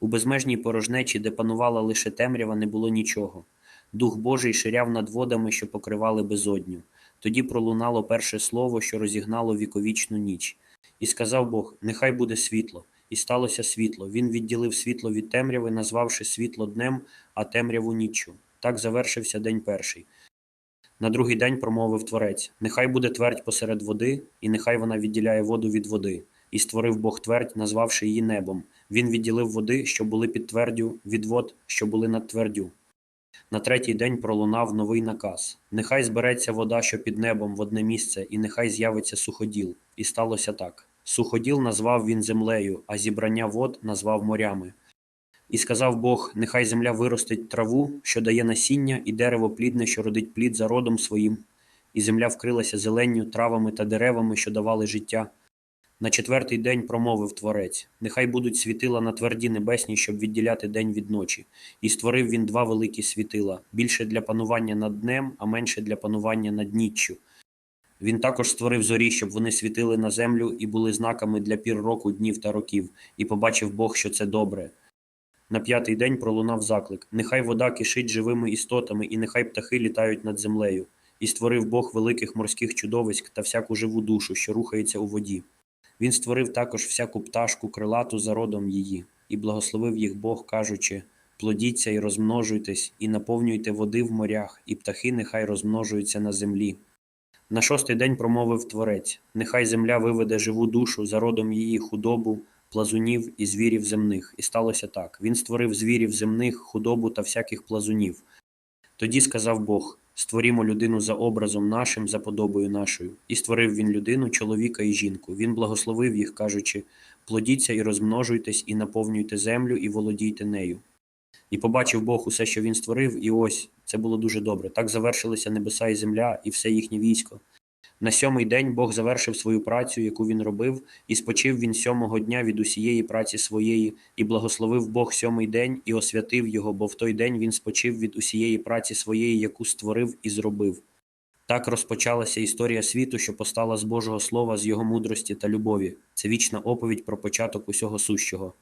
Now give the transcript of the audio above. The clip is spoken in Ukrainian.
У безмежній порожнечі, де панувала лише темрява, не було нічого. Дух Божий ширяв над водами, що покривали безодню. Тоді пролунало перше слово, що розігнало віковічну ніч. І сказав Бог: Нехай буде світло. І сталося світло. Він відділив світло від темряви, назвавши світло днем, а темряву ніччю. Так завершився день перший. На другий день промовив творець: Нехай буде твердь посеред води, і нехай вона відділяє воду від води. І створив Бог твердь, назвавши її небом. Він відділив води, що були під твердю, від вод, що були над твердю. На третій день пролунав новий наказ: Нехай збереться вода, що під небом в одне місце, і нехай з'явиться суходіл. І сталося так. Суходіл назвав він землею, а зібрання вод назвав морями. І сказав Бог: Нехай земля виростить траву, що дає насіння, і дерево плідне, що родить плід за родом своїм. І земля вкрилася зеленню, травами та деревами, що давали життя. На четвертий день промовив творець: Нехай будуть світила на тверді небесні, щоб відділяти день від ночі. І створив він два великі світила: більше для панування над днем, а менше для панування над ніччю. Він також створив зорі, щоб вони світили на землю і були знаками для пір року, днів та років, і побачив Бог, що це добре. На п'ятий день пролунав заклик: Нехай вода кишить живими істотами, і нехай птахи літають над землею. І створив Бог великих морських чудовиськ та всяку живу душу, що рухається у воді. Він створив також всяку пташку крилату за родом її, і благословив їх Бог, кажучи: Плодіться і розмножуйтесь, і наповнюйте води в морях, і птахи нехай розмножуються на землі. На шостий день промовив творець: Нехай земля виведе живу душу за родом її худобу, плазунів і звірів земних. І сталося так: він створив звірів земних, худобу та всяких плазунів. Тоді сказав Бог: Створімо людину за образом нашим, за подобою нашою. І створив він людину, чоловіка і жінку. Він благословив їх, кажучи: Плодіться і розмножуйтесь, і наповнюйте землю, і володійте нею. І побачив Бог усе, що він створив, і ось це було дуже добре. Так завершилися небеса і земля, і все їхнє військо. На сьомий день Бог завершив свою працю, яку він робив, і спочив він сьомого дня від усієї праці своєї, і благословив Бог сьомий день і освятив його, бо в той день він спочив від усієї праці своєї, яку створив і зробив. Так розпочалася історія світу, що постала з Божого Слова, з його мудрості та любові. Це вічна оповідь про початок усього сущого.